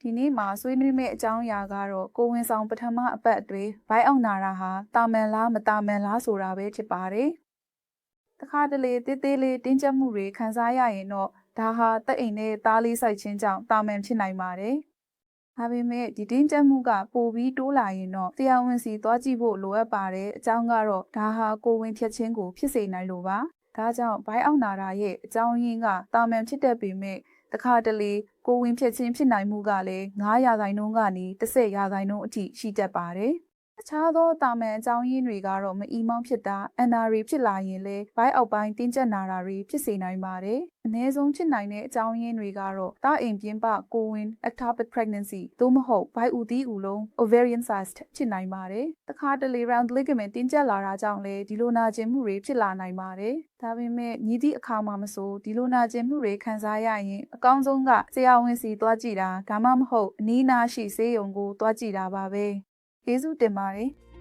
ဒီနေ့မှာဆွေးနွေးမယ့်အကြောင်းအရာကတော့ကိုဝင်ဆောင်ပထမအပတ်အတွင်းဘိုင်းအောင်နာတာဟာတာမန်လားမတာမန်လားဆိုတာပဲဖြစ်ပါတယ်။တခါတလေတေးသေးလေးတင်းကျပ်မှုတွေခံစားရရင်တော့ဒါဟာတက်အိမ်နဲ့သားလေးဆိုင်ခြင်းကြောင့်တာမန်ဖြစ်နိုင်ပါတယ်။ဒါပေမဲ့ဒီတင်းကျပ်မှုကပိုပြီးတိုးလာရင်တော့တရားဝင်စီသွားကြည့်ဖို့လိုအပ်ပါတယ်။အကြောင်းကတော့ဒါဟာကိုဝင်ဖြတ်ခြင်းကိုဖြစ်စေနိုင်လို့ပါ။ဒါကြောင့်ဘိုင်းအောင်နာတာရဲ့အကြောင်းရင်းကတာမန်ဖြစ်တတ်ပေမဲ့ တခါတလေကိုဝင်ဖြစ်ချင်းဖြစ်နိုင်မှုကလည်း9ရာခိုင်နှုန်းကနေ10ရာခိုင်နှုန်းအထိရှိတတ်ပါတယ်။ အခြားသောတာမန်အကြောင်းရင်းတွေကတော့မအီမောင်းဖြစ်တာအန်နာရီဖြစ်လာရင်လည်းဘိုင်းအောက်ပိုင်းတင်းကျပ်နာတာတွေဖြစ်စေနိုင်ပါတယ်။အနည်းဆုံးဖြစ်နိုင်တဲ့အကြောင်းရင်းတွေကတော့တာအိမ်ပြင်းပကိုဝင် ectopic pregnancy သို့မဟုတ်ဘိုင်းဦးသီးဦးလုံး ovarian cyst ဖြစ်နိုင်ပါတယ်။တခါတလေ round ligament တင်းကျပ်လာတာကြောင့်လည်းဒီလိုနာကျင်မှုတွေဖြစ်လာနိုင်ပါတယ်။ဒါပေမဲ့မြည်သည့်အခါမှမဆိုဒီလိုနာကျင်မှုတွေခံစားရရင်အကောင်းဆုံးကဆရာဝန်စီသွားကြည့်တာဒါမှမဟုတ်အနီးအနားရှိဆေးရုံကိုသွားကြည့်တာပါပဲ။ ကျေးဇူးတင်ပါတယ်။